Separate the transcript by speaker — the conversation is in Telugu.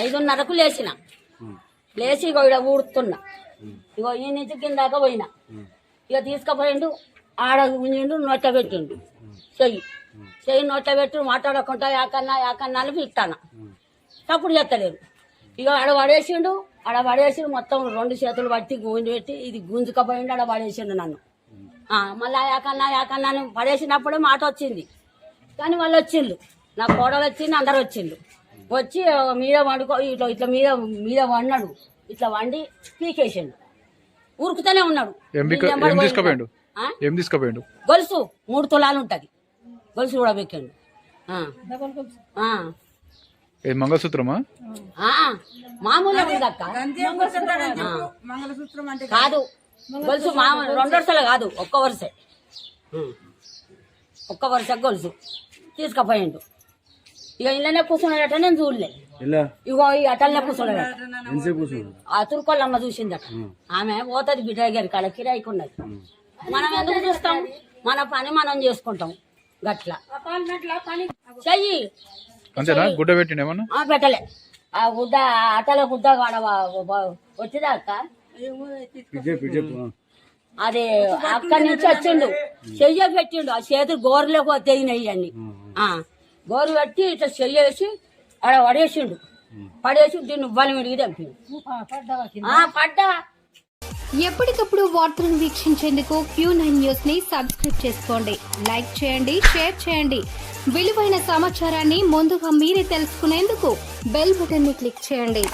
Speaker 1: ఐదున్నరకు లేచిన. లేచి ఇగో ఇక్కడ ఊడుతున్నా ఇగో ఈ నుంచి కింద దాకా పోయినా. ఇక తీసుకుపోయిండు ఆడ ఉంచిండు నొట్ట పెట్టిండు. చెయ్యి. చెయ్యి నొట్ట పెట్టి మాట్లాడకుండా యాకన్నా యాకన్నా అని పిలుస్తాను తప్పుడు చెత్తలేదు. ఇక ఆడ పడేసిండు ఆడ పడేసి మొత్తం రెండు చేతులు పట్టి గుంజి పెట్టి ఇది గుంజుకపోయిండు ఆడ పడేసిండు నన్ను. మళ్ళా యాకన్నా యాకన్నా అని పడేసినప్పుడే మాట వచ్చింది కానీ వాళ్ళు వచ్చిండు నా కోడలు వచ్చింది అందరు వచ్చిండు వచ్చి మీద వండుకో ఇట్లా ఇట్లా మీద మీద వండాడు ఇట్లా వండి పీకేసిండు. ఉరుకుతూనే ఉన్నాడు.
Speaker 2: తీసుకుపోయిండు? ఏం తీసుకుపోయిండు?
Speaker 1: గొలుసు మూడు తులాలు ఉంటది. గొలుసు కూడా పెట్టండు ఆ. ఆ.
Speaker 2: ఏ మంగళసూత్రమా?
Speaker 1: ఆ. మామూలుగా ఉంది అక్క. కాదు. గొలుసు మామూలు రెండు వరుసలు కాదు ఒక్క వరుసే. ఒక్క వరుస గొలుసు. తీసుకుపోయిండు. ఇక ఇళ్ళనే కూర్చున్నాడట నేను చూడలే ఇగో ఈ అటల్నే
Speaker 3: కూర్చున్నాడు
Speaker 1: ఆ తురుకోళ్ళమ్మ చూసిందట ఆమె పోతుంది బిడ్డ గారి కాడ కిరాయికి ఉన్నది మనం ఎందుకు చూస్తాం మన పని మనం చేసుకుంటాం గట్ల చెయ్యి
Speaker 2: అంతేనా గుడ్డ పెట్టిండు ఏమన్నా
Speaker 1: ఆ పెట్టలే ఆ గుడ్డ అటల గుడ్డ కాడ వచ్చిందా అక్క అది అక్కడి నుంచి వచ్చిండు చెయ్య పెట్టిండు ఆ చేతులు గోరులోకి తెగినాయి అన్ని ఆ, గోరు పెట్టి ఇట్లా చెయ్యేసి ఆడ పడేసిండు. పడేసి దీన్ని ఉవ్వాలి మిడిగి పడ్డా.
Speaker 4: ఎప్పటికప్పుడు వార్తలను వీక్షించేందుకు క్యూ నైన్ న్యూస్ని సబ్స్క్రైబ్ చేసుకోండి. లైక్ చేయండి షేర్ చేయండి. విలువైన సమాచారాన్ని ముందుగా మీరే తెలుసుకునేందుకు బెల్ బటన్ని క్లిక్ చేయండి.